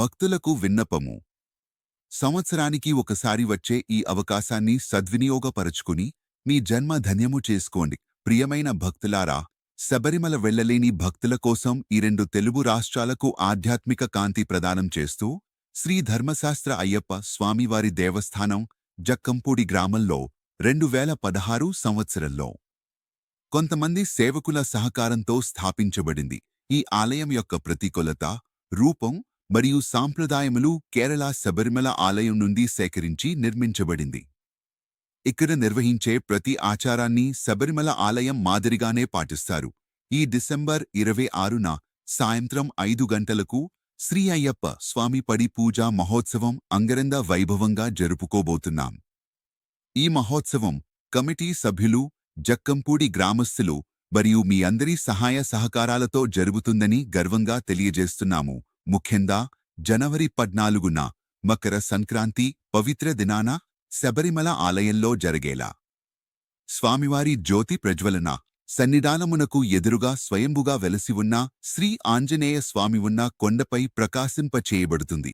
భక్తులకు విన్నపము. సంవత్సరానికి ఒకసారి వచ్చే ఈ అవకాశాన్ని సద్వినియోగపరచుకుని మీ జన్మ ధన్యము చేసుకోండి. ప్రియమైన భక్తులారా శబరిమల వెళ్ళలేని భక్తుల కోసం ఈ రెండు తెలుగు రాష్ట్రాలకు ఆధ్యాత్మిక కాంతి ప్రదానం చేస్తూ శ్రీ ధర్మశాస్త్ర అయ్యప్ప స్వామివారి దేవస్థానం జక్కంపూడి గ్రామంలో రెండు వేల పదహారు సంవత్సరంలో కొంతమంది సేవకుల సహకారంతో స్థాపించబడింది. ఈ ఆలయం యొక్క ప్రతికూలత రూపం మరియు సాంప్రదాయములు కేరళ శబరిమల ఆలయం నుండి సేకరించి నిర్మించబడింది. ఇక్కడ నిర్వహించే ప్రతి ఆచారాన్ని శబరిమల ఆలయం మాదిరిగానే పాటిస్తారు. ఈ డిసెంబర్ ఇరవై ఆరున సాయంత్రం ఐదు గంటలకు శ్రీ అయ్యప్ప స్వామి పడి పూజా మహోత్సవం అంగరంగ వైభవంగా జరుపుకోబోతున్నాం. ఈ మహోత్సవం కమిటీ సభ్యులు జక్కంపూడి గ్రామస్తులు మరియు మీ అందరి సహాయ సహకారాలతో జరుగుతుందని గర్వంగా తెలియజేస్తున్నాము. ముఖ్యంగా జనవరి పద్నాలుగున మకర సంక్రాంతి పవిత్ర దినాన శబరిమల ఆలయంలో జరిగేలా. స్వామివారి జ్యోతి ప్రజ్వలన సన్నిధానమునకు ఎదురుగా స్వయంభుగా వెలసి ఉన్న శ్రీ ఆంజనేయ స్వామి ఉన్న కొండపై ప్రకాశింపచేయబడుతుంది.